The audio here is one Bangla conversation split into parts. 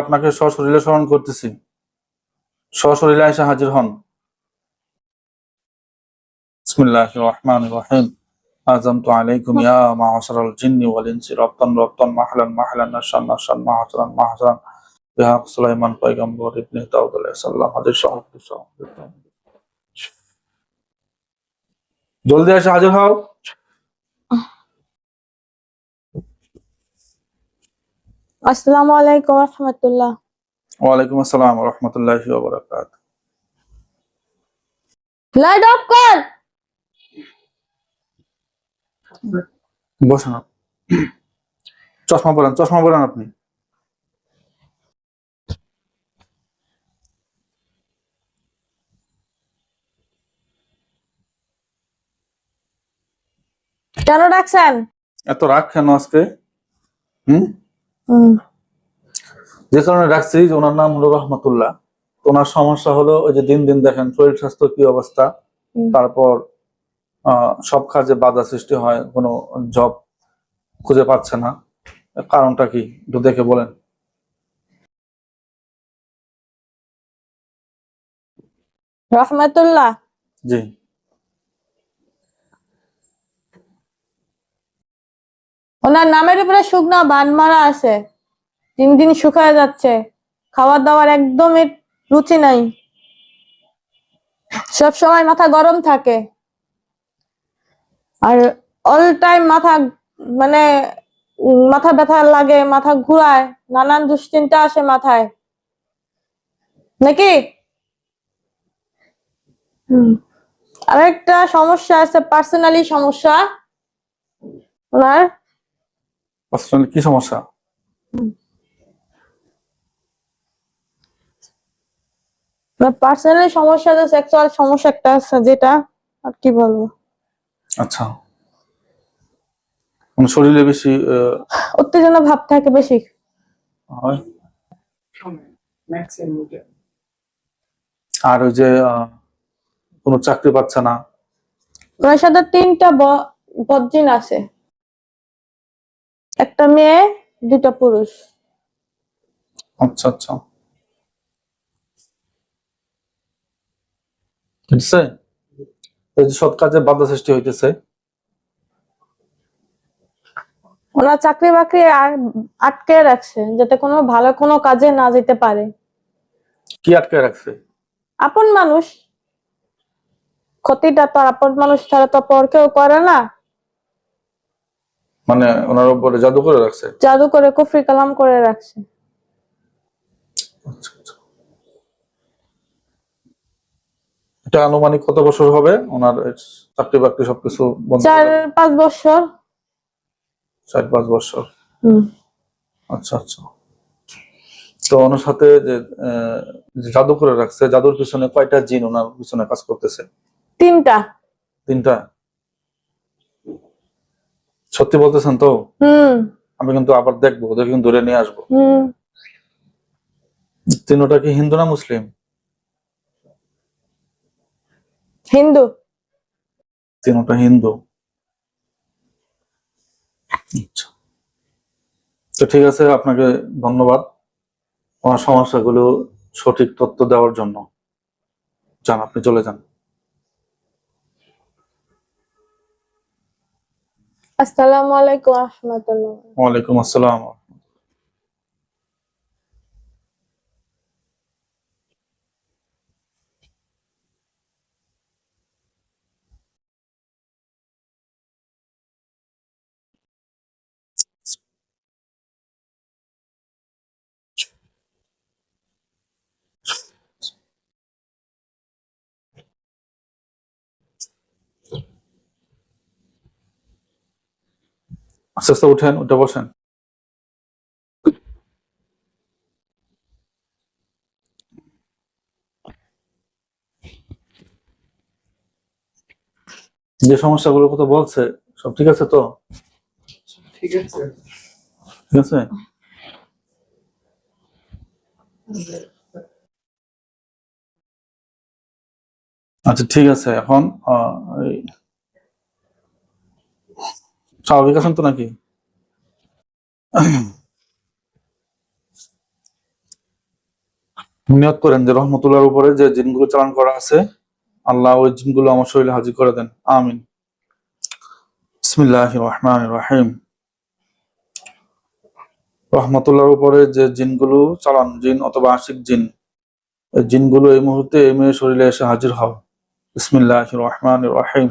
আপনাকে সশরীরে স্মরণ করতেছি। সশরীরে এসে হাজির হন। রহিম। আযমতু আলাইকুম ইয়া মা'শারাল জিন্নি ওয়াল ইনসি রাব্তান রাব্তান মাহলান মাহলান নাশান মাহজারান মাহজারান বিহাক সুলাইমান পয়গম্বর ইবনে দাউদ আলাইহিস সালাম হাদিস সহজ জলদি এসে হাজির হও। আসসালামু আলাইকুম রহমতুল্লাহ। ওয়ালাইকুম আসসালাম ওয়া রাহমাতুল্লাহি ওয়া বারাকাতুহু। লাইট অফ কর। বসুন চশমা পরান চশমা পরান আপনি। কেন ডাকছেন? এত রাগ কেন আজকে? হুম, যে কারণে ডাকছি যে ওনার নাম হলো রহমতুল্লাহ। ওনার সমস্যা হলো ওই যে দিন দিন দেখেন শরীর স্বাস্থ্য কি অবস্থা তারপর সব কাজে বাধা সৃষ্টি হয় কোনো জব খুঁজে পাচ্ছে না। কারণটা কি? একটু দেখে বলেন। রহমতুল্লাহ? জি। ওনার নামের উপরে শুকনা বান মারা আছে। দিন দিন শুকায় যাচ্ছে। খাবার দাওয়ার একদমই রুচি নাই। সব সময় মাথা গরম থাকে। আর অল টাইম মাথা মানে মাথা ব্যথা লাগে মাথা ঘুরায় নানান দুশ্চিন্তা আসে মাথায়। নাকি? আরেকটা সমস্যা আছে পার্সোনালি সমস্যা। ওনার পার্সোনালি কি সমস্যা? পার্সোনালি সমস্যা তো সেক্সুয়াল সমস্যা একটা আছে যেটা আর কি বলব? আচ্ছা। মানে শরীরে বেশি আহ, উত্তেজনা ভাব থাকে বেশি। হয়? আর ওই যে আহ, কোনো চাকরি পাচ্ছে না? ওনার সাথে তিনটা ব- বদজিন আছে। একটা মেয়ে দুটা পুরুষ। আচ্ছা আচ্ছা। এই যে সৎ কাজে বাধা সৃষ্টি হইতেছে। ওনার চাকরি বাকরি আটকে রাখছে যাতে কোনো ভালো কোনো কাজে না যেতে পারে। কি আটকে রাখছে? আপন মানুষ। ক্ষতিটা তো আপন মানুষ ছাড়া তো পর কেউ করে না। মানে ওনার উপরে জাদু করে রাখছে? জাদু করে কুফরি কালাম করে রাখছে। আচ্ছা, আচ্ছা। এটা আনুমানিক কত বছর হবে? ওনার চাকরি বাকরি সবকিছু চার পাঁচ বছর। চার পাঁচ বছর। আচ্ছা আচ্ছা। তো ওনার সাথে যে জাদু করে রাখছে জাদুর পিছনে কয়টা জিন ওনার পিছনে কাজ করতেছে? তিনটা। তিনটা? সত্যি বলতেছেন তো? আমি কিন্তু আবার দেখব ওদের কিন্তু ধরে নিয়ে আসব। তিনটা কি হিন্দু না মুসলিম? হিন্দু। তিনটা হিন্দু। আচ্ছা। তো ঠিক আছে আপনাকে ধন্যবাদ আমার সমস্যাগুলো সঠিক তথ্য দেওয়ার জন্য। যান আপনি চলে যান। আসসালামু আলাইকুম রহমতুল্লাহ ওয়ালাইকুম আসসালাম। আস্তে আস্তে উঠেন উঠে বসেন। যে সমস্যাগুলোর কথা বলছে সব ঠিক আছে তো? ঠিক আছে। ঠিক আছে? আচ্ছা ঠিক আছে। এখন স্বাভাবিক আছেন তো নাকি? নিয়ত করেন যে রহমতুল্লাহর উপরে যে জিনগুলো চালান করা আছে, আল্লাহ ওই জিনগুলো আমার শরীরে হাজির করে দেন। আমিন। বিসমিল্লাহ রহমতুল্লাহর উপরে যে জিনগুলো চালান, জিন অথবা আশিক জিন জিনগুলো এই মুহূর্তে এই মেয়ের শরীরে এসে হাজির হও। বিসমিল্লাহ রহমান রহিম।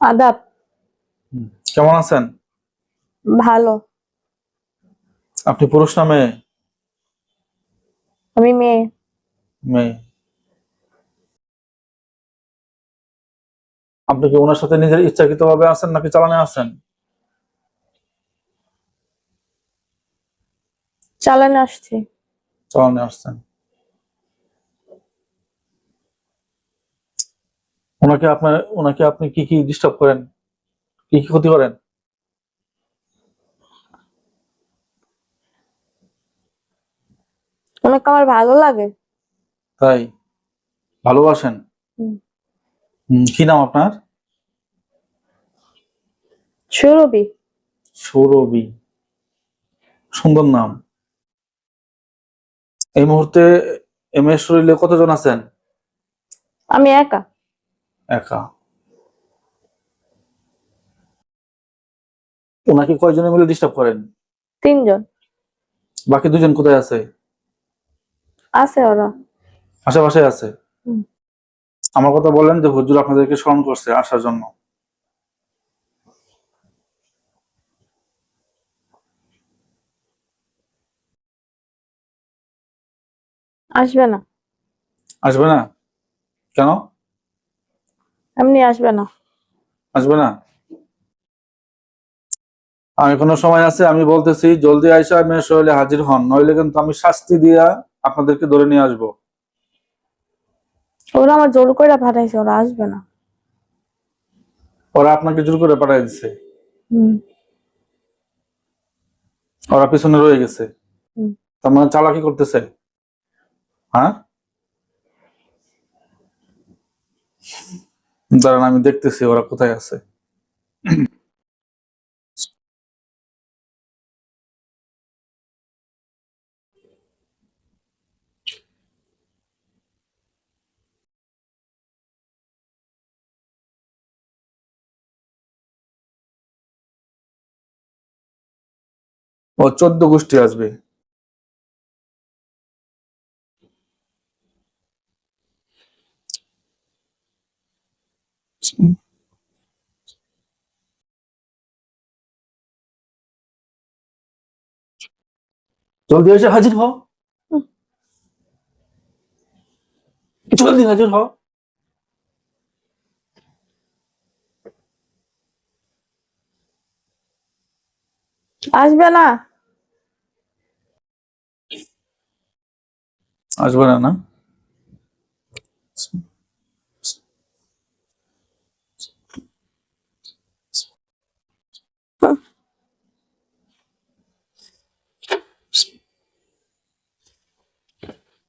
আদাব। কেমন আছেন? ভালো। আপনি পুরুষ না মেয়ে? আমি মেয়ে। মেয়ে। আপনি কি ওনার সাথে নিজের ইচ্ছাকৃত ভাবে আছেন নাকি চালানে আছেন? চালানে আসছি। চালানে আসছেন। ওনাকে আপনার ওনাকে আপনি কি কি ডিস্টার্ব করেন? কি কি ক্ষতি করেন? অনেক আমার ভালো লাগে। তাই? ভালোবাসেন? কি নাম আপনার? সুরভি। সৌরবী সুন্দর নাম। এই মুহূর্তে এম এস শরীরে কতজন আছেন? আমি একা। একা। ওনাকে কয়জনে মিলে ডিস্টার্ব করেন? তিনজন। বাকি দুজন কোথায় আছে? আছে ওরা। আশেপাশে আছে? আমার কথা বললেন যে হুজুর আপনাদেরকে স্মরণ করছে আসার জন্য। আসবে না। আসবে না? কেন? এমনি আসবে না। আসবে না? আমি কোনো সময় আছে আমি বলতেছি জলদি আইসা মেয়ে শরীরে হাজির হন নইলে কিন্তু আমি শাস্তি দিয়া আপনাদেরকে ধরে নিয়ে আসব। ওরা আমার জোর করে পাঠাইছে ওরা আসবে না। ওরা আপনাকে জোর করে পাঠাই দিছে। হুম। ওরা পিছনে রয়ে গেছে। তার মানে চালাকি করতেছে। হ্যাঁ? দাঁড়ান আমি দেখতেছি ওরা কোথায় আছে। ও চোদ্দ গোষ্ঠী আসবে। জলদি এসে হাজির হও হুম। জলদি হাজির হও আসবে না আসবে না না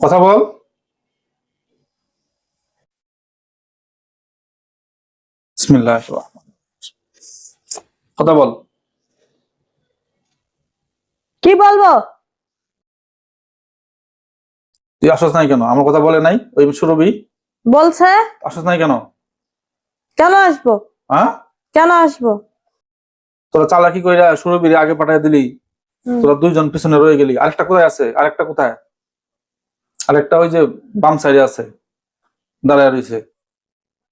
কথা বল। কথা বল। কি বলব? তুই আসস নাই কেন? আমার কথা বলে নাই? ওই সুরভি? বলছে। আসস নাই কেন? কেন আসব? হ্যাঁ? কেন আসব? তোরা চালাকি কইরা সুরবির আগে পাঠায় দিলি। তোরা দুইজন পিছনে রয়ে গেলি। আরেকটা কোথায় আছে? আরেকটা কোথায়? আরেকটা ওই যে বাম সাইডে আছে দাঁড়ায় রয়েছে।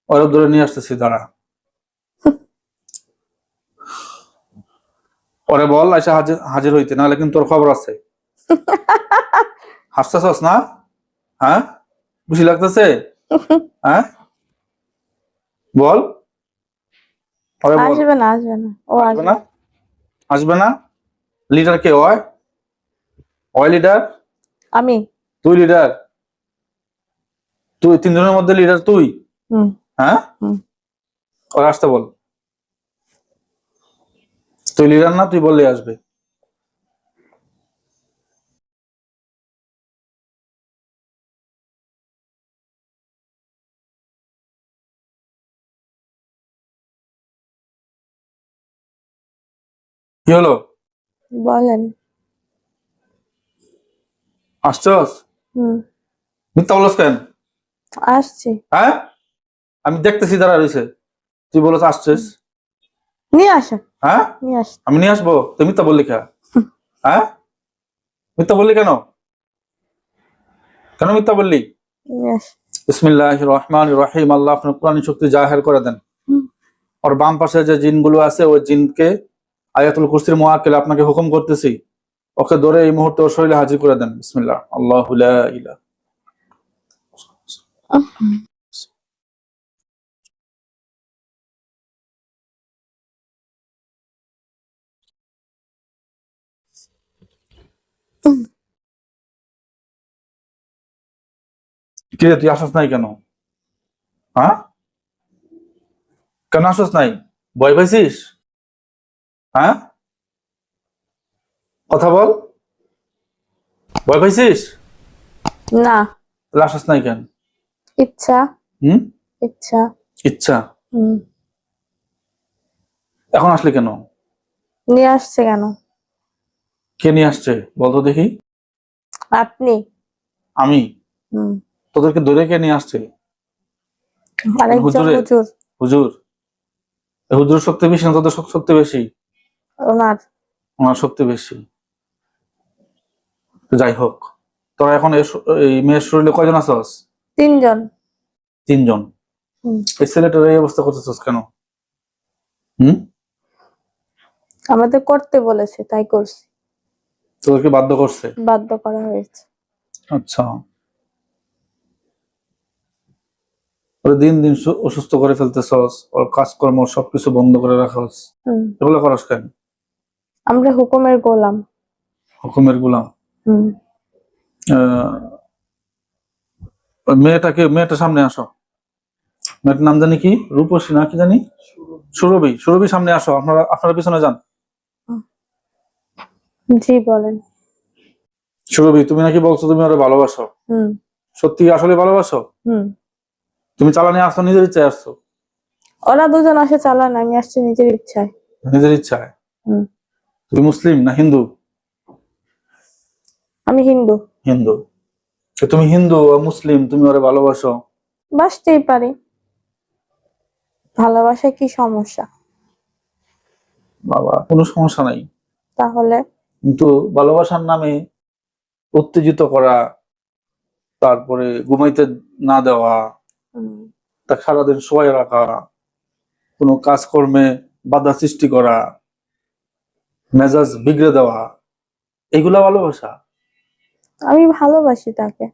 ওরা ধরে নিয়ে আসতেছি দাঁড়া। ওরে বল আইসা হাজির হাজির হইতে নাহলে কিন্তু তোর খবর আছে। হাসতেছস না? হ্যাঁ? খুশি লাগতেছে? হ্যাঁ? বল। আসবে না আসবে না। ও আসবে আসবে। না? আসবে না? লিডার কে হয় ওই লিডার? আমি। তুই লিডার তুই তিনজনের মধ্যে লিডার তুই? হ্যাঁ। ওরা আসতে বল। তুই লিডার না তুই বললে আসবে। কি হলো? বলেন। আসছস? মিথ্যা বলস কেন? আসছি। হ্যাঁ? আমি দেখতেছি দাঁড়া রয়েছে। তুই বলছ আসছিস। নিয়ে আসেন হ্যাঁ? নিয়ে আস। আমি নিয়ে আসব। তুই মিথ্যা বললি কেন হ্যাঁ? মিথ্যা বললি কেন? কেন মিথ্যা বললি? আস। বিসমিল্লাহ রহমান রহিম। আল্লাহ আপনার কোরআন শক্তি জাহের করে দেন। ওর বাম পাশে যে জিনগুলো আছে ওই জিনকে আয়াতুল কুরসির মোয়াক্কেল আপনাকে হুকুম করতেছি। ওকে ধরে এই মুহূর্তে ওর শরীরে হাজির করে দেন। বিসমিল্লাহ। আল্লাহ তুই আসস নাই কেন? হ্যাঁ? কেন আসস নাই? ভয় পাইছিস? হ্যাঁ? কথা বল। ভয় পাইছিস? না। তাহলে আসস নাই কেন? ইচ্ছা। হুম? ইচ্ছা। ইচ্ছা। হুম। এখন আসলে কেন? নিয়ে আসছে কেন? কে নিয়ে আসছে? বলতো দেখি। আপনি। আমি? হুম। তোদেরকে ধরে কে নিয়ে আসছে? হুজুর? হুজুর। হুজুর? শক্তি বেশি না তোদের শক্তি বেশি? ওনার। ওনার শক্তি বেশি। যাই হোক তোরা এখন এই মেয়ের শরীরে কয়জন আছস? তিনজন। তিনজন? এই ছেলেটার এই অবস্থা করতেছস কেন? হুম? আমাদের করতে বলেছে তাই করছি। তোদেরকে বাধ্য করছে? বাধ্য করা হয়েছে। আচ্ছা। ওরে দিন দিন অসুস্থ করে ফেলতেছস ওর কাজকর্ম সবকিছু বন্ধ করে রাখস হুম। এগুলো করস কেন? আমরা হুকুমের গোলাম। হুকুমের গুলাম। মেয়েটাকে মেয়েটা সামনে আসো। মেয়েটার নাম জানি কি? রূপসী না কি জানি? সুরভি। সুরভি। সামনে আসো। আপনারা আপনারা পিছনে যান। জি বলেন। সুরভি তুমি নাকি বলছো তুমি ওরা ভালোবাসো? সত্যি আসলে ভালোবাসো? হুম। তুমি চালানি আসছো নিজের ইচ্ছায় আসছো? ওরা দুজন আসে চালান আমি আসছি নিজের ইচ্ছায়। নিজের ইচ্ছায়? হুম। তুমি মুসলিম না হিন্দু? আমি হিন্দু। হিন্দু। তুমি হিন্দু ও মুসলিম তুমি ওরা ভালোবাসো? বাসতেই পারি। ভালোবাসা কি সমস্যা? বাবা কোনো সমস্যা নাই। তাহলে? কিন্তু ভালোবাসার নামে উত্তেজিত করা তারপরে ঘুমাইতে না দেওয়া তা সারাদিন শোয়াই রাখা কোনো কাজকর্মে বাধা সৃষ্টি করা মেজাজ বিগড়ে দেওয়া এগুলা ভালোবাসা? আমি ভালোবাসি তাকে।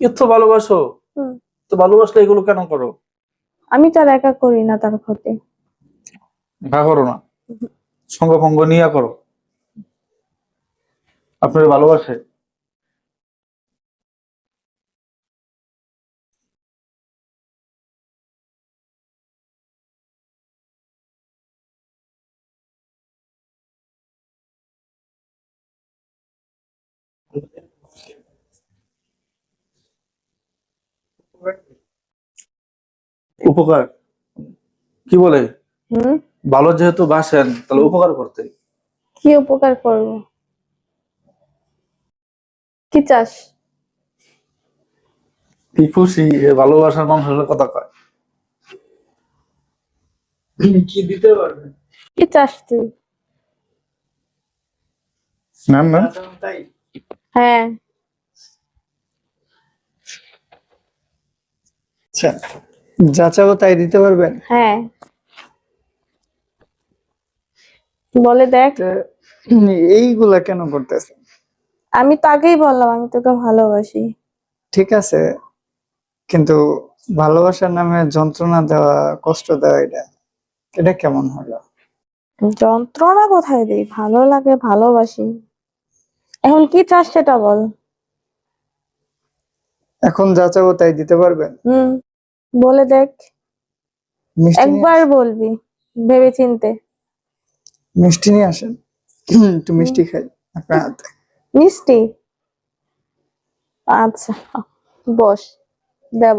এত ভালোবাসো? তো ভালোবাসলে এগুলো কেন করো? আমি তার একা করি না তার ক্ষতি। করো না। সঙ্গ ফঙ্গ নিয়ে করো। আপনার ভালোবাসে? উপকার। কি বলে? হুম? ভালো যেহেতু বাসেন তাহলে উপকার করতে। কি উপকার করব? কি চাস? কি খুশি ভালোবাসার মানুষের কথা কয়। কি দিতে পারবে? কি চাস তুই? না না হ্যাঁ। আচ্ছা যা চাবো তাই দিতে পারবেন? হ্যাঁ। বলে দেখ। এইগুলা কেন করতেছেন? আমি তো আগেই বললাম আমি তোকে ভালোবাসি। ঠিক আছে কিন্তু ভালোবাসার নামে যন্ত্রণা দেওয়া কষ্ট দেওয়া এটা এটা কেমন হলো? যন্ত্রণা কোথায় দিই? ভালো লাগে ভালোবাসি। এখন কি চাস সেটা বল। এখন যা চাবো তাই দিতে পারবেন? হুম। বলে দেখ। একবার বলবি ভেবে চিনতে মিষ্টি নিয়ে আসেন। একটু মিষ্টি খাই আপনার হাতে। মিষ্টি? আচ্ছা বস দেব।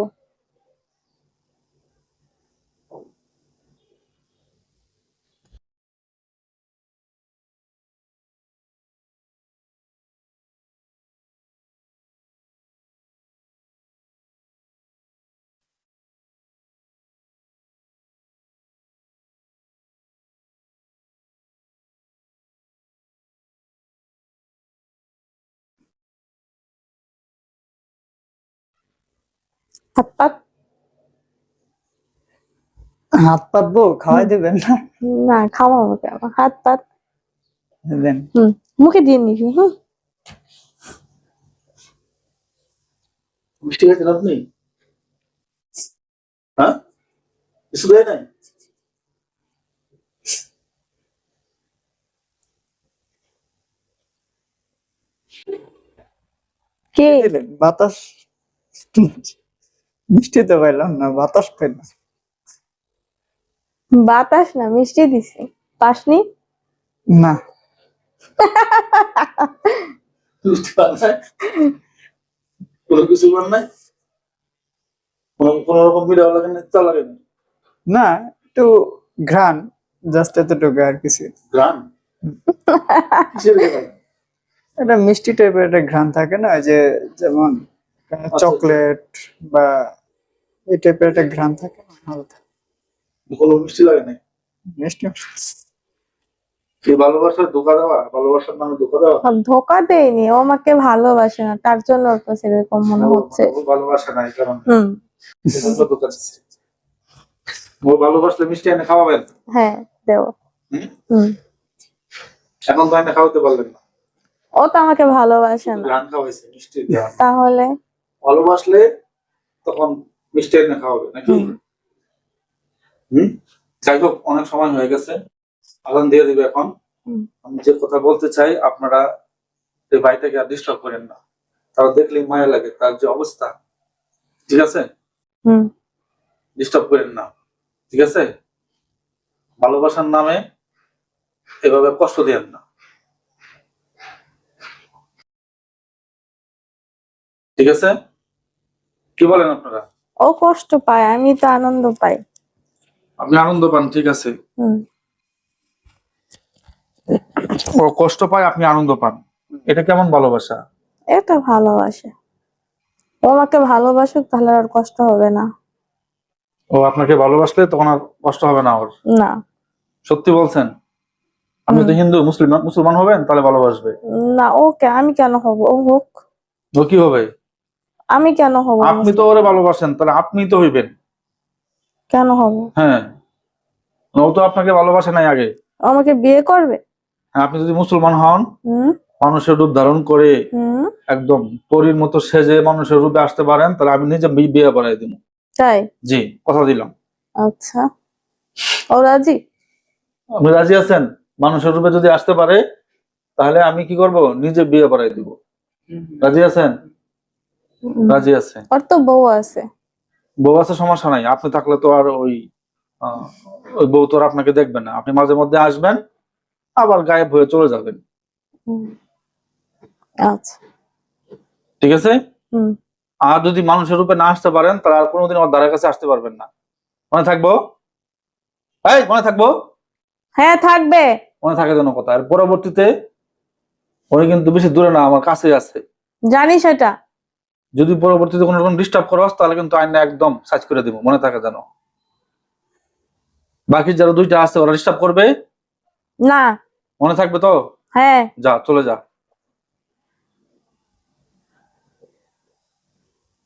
হাত পাত হাত পাতবো খাওয়াই দেবেন না? না খাওয়াবো কেন হাত পাত দেন। হুম মুখে দিয়ে নিবি হুম? মিষ্টি খাইছেন আপনি? হ্যাঁ? কিছু দেয় নাই কে? বাতাস। মিষ্টি তো পাইলাম না বাতাস পেলাম বাতাস না মিষ্টি দিছি। পাসনি? না। মিষ্টি কোনো কিছু পান নাই? কোনো কোনো রকম মিঠাও লাগে না তা লাগে না? না একটু ঘ্রাণ জাস্ট এতটুকু আর কিছু। মিষ্টি টাইপের একটা ঘ্রাণ থাকে না ওই যে যেমন চকলেট বা এই টাইপের একটা ঘ্রাণ থাকে না হালকা মিষ্টি লাগে নাই মিষ্টি ভালোবাসার ধোকা দেওয়া? ভালোবাসার নামে ধোকা দেওয়া? আর ধোকা দেয়নি ও আমাকে ভালোবাসে না তার জন্য ওর কাছে এরকম মনে হচ্ছে। ও ভালোবাসা নাই কারণ। হুম। এজন্য ধোকা দিচ্ছে। ও ভালোবাসলে মিষ্টি এনে খাওয়াবেন? হ্যাঁ দেব। হুম? হুম। এখন তো এনে খাওয়াতে পারলেন না। ও তো আমাকে ভালোবাসে না। গান খাওয়াইছে মিষ্টি দেওয়া তাহলে? ভালোবাসলে তখন মিষ্টি এনে খাওয়াবে নাকি? হুম। যাই হোক অনেক সময় হয়ে গেছে। আদান দিয়ে দিবে এখন। আমি যে কথা বলতে চাই আপনারা এই ভাইটাকে আর ডিস্টার্ব করেন না। তারা দেখলেই মায়া লাগে তার যে অবস্থা। ঠিক আছে? ডিস্টার্ব করেন না। ঠিক আছে? ভালোবাসার নামে এভাবে কষ্ট দেন না। ঠিক আছে? কি বলেন আপনারা? ও কষ্ট পায় আমি তো আনন্দ পাই। আপনি আনন্দ পান ঠিক আছে। ও কষ্ট পায় আপনি আনন্দ পান। এটা কেমন ভালোবাসা? এটা ভালোবাসা। ও আমাকে ভালোবাসুক তাহলে আর কষ্ট হবে না। ও আপনাকে ভালোবাসলে তখন আর কষ্ট হবে না ওর? না। সত্যি বলছেন? আপনি তো হিন্দু মুসলিম মুসলমান হবেন তাহলে ভালোবাসবে। না ওকে আমি কেন হব? ও হোক। ও কি হবে? আমি কেন হব আপনি তো ওরে ভালোবাসেন তাহলে আপনি তো হইবেন। কেন হব? হ্যাঁ। ও তো আপনাকে ভালোবাসে নাই আগে। আমাকে বিয়ে করবে? হ্যাঁ, আপনি যদি মুসলমান হন মানুষের রূপ ধারণ করে একদম পরীর মতো সেজে মানুষের রূপে আসতে পারেন তাহলে আমি নিজে বিয়ে করাই দিব। তাই? জি কথা দিলাম। আচ্ছা। ও রাজি? আপনি রাজি আছেন? মানুষের রূপে যদি আসতে পারে তাহলে আমি কি করব? নিজে বিয়ে করাই দিব। রাজি আছেন। রাজি আছে? ওর তো বউ আছে। বউ আছে সমস্যা নাই। আপনি থাকলে তো আর ওই ওই বউ তো আর আপনাকে দেখবে না। আপনি মাঝে মধ্যে আসবেন আবার গায়েব হয়ে চলে যাবেন। আচ্ছা। ঠিক আছে? আর যদি মানুষের রূপে না আসতে পারেন তাহলে আর কোনোদিন আমার দ্বারের কাছে আসতে পারবেন না। মনে থাকব? এই মনে থাকব? হ্যাঁ থাকবে। মনে থাকে যেন কথা। আর পরবর্তীতে উনি কিন্তু বেশি দূরে না আমার কাছে আছে। জানি সেটা। যদি পরবর্তীতে কোনো রকম ডিস্টার্ব করো তাহলে কিন্তু আইনে একদম সার্চ করে দিব মনে থাকে জানো বাকি যারা দুইটা আছে ওরা ডিস্টার্ব করবে? না। মনে থাকবে তো? হ্যাঁ। যা চলে যা।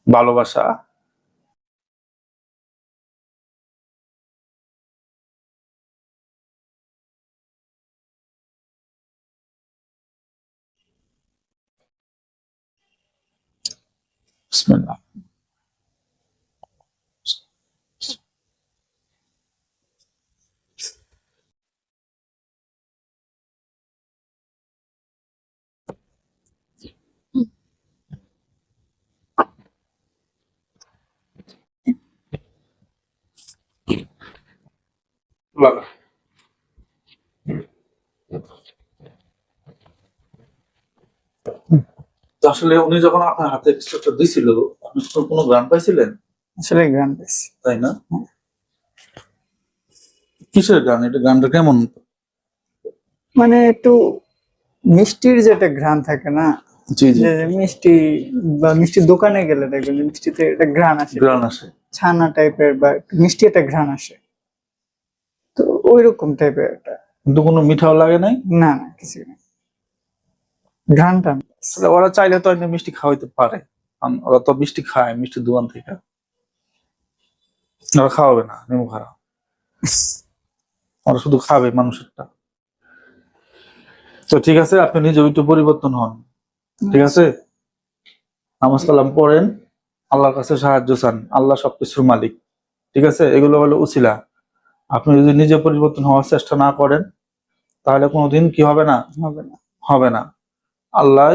ভালোবাসা। বিসমিল্লাহ লাগা তো আসলে উনি যখন আপনার হাতে এক্সট্রাটা দিছিল আপনি কোনো গান পাইছিলেন? আসলে গ্রান পেয়েছি তাই না? কিসের গান এটা গানটা কেমন? মানে একটু মিষ্টির যে একটা ঘ্রাণ থাকে না জি জি। মিষ্টি বা মিষ্টির দোকানে গেলে দেখবেন মিষ্টিতে একটা ঘ্রাণ আসে। গান আসে। ছানা টাইপের বা মিষ্টি একটা ঘ্রাণ আসে। তো ওই রকম টাইপের একটা। কিন্তু কোনো মিঠাও লাগে নাই? না না কিছু না ঘ্রাণটা আসলে ওরা চাইলে তো এমনি মিষ্টি খাওয়াইতে পারে। ওরা তো মিষ্টি খায় মিষ্টি দোকান থেকে। ওরা খাওয়াবে না নিমু খারাপ। ওরা শুধু খাবে মানুষেরটা। তো ঠিক আছে আপনি নিজে একটু পরিবর্তন হন। ঠিক আছে? নামাজ কালাম পড়েন আল্লাহর কাছে সাহায্য চান আল্লাহ সবকিছুর মালিক। ঠিক আছে? এগুলো হলো উসিলা। আপনি যদি নিজে পরিবর্তন হওয়ার চেষ্টা না করেন তাহলে কোনোদিন কি হবে না? হবে না। হবে না। আল্লাহ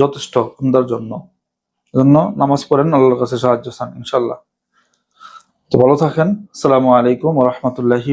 যথেষ্ট আমাদের জন্য। জন্য নামাজ পড়েন, আল্লাহর কাছে সাহায্য চান ইনশাল্লাহ তো ভালো থাকেন। আসসালামু আলাইকুম রহমতুল্লাহি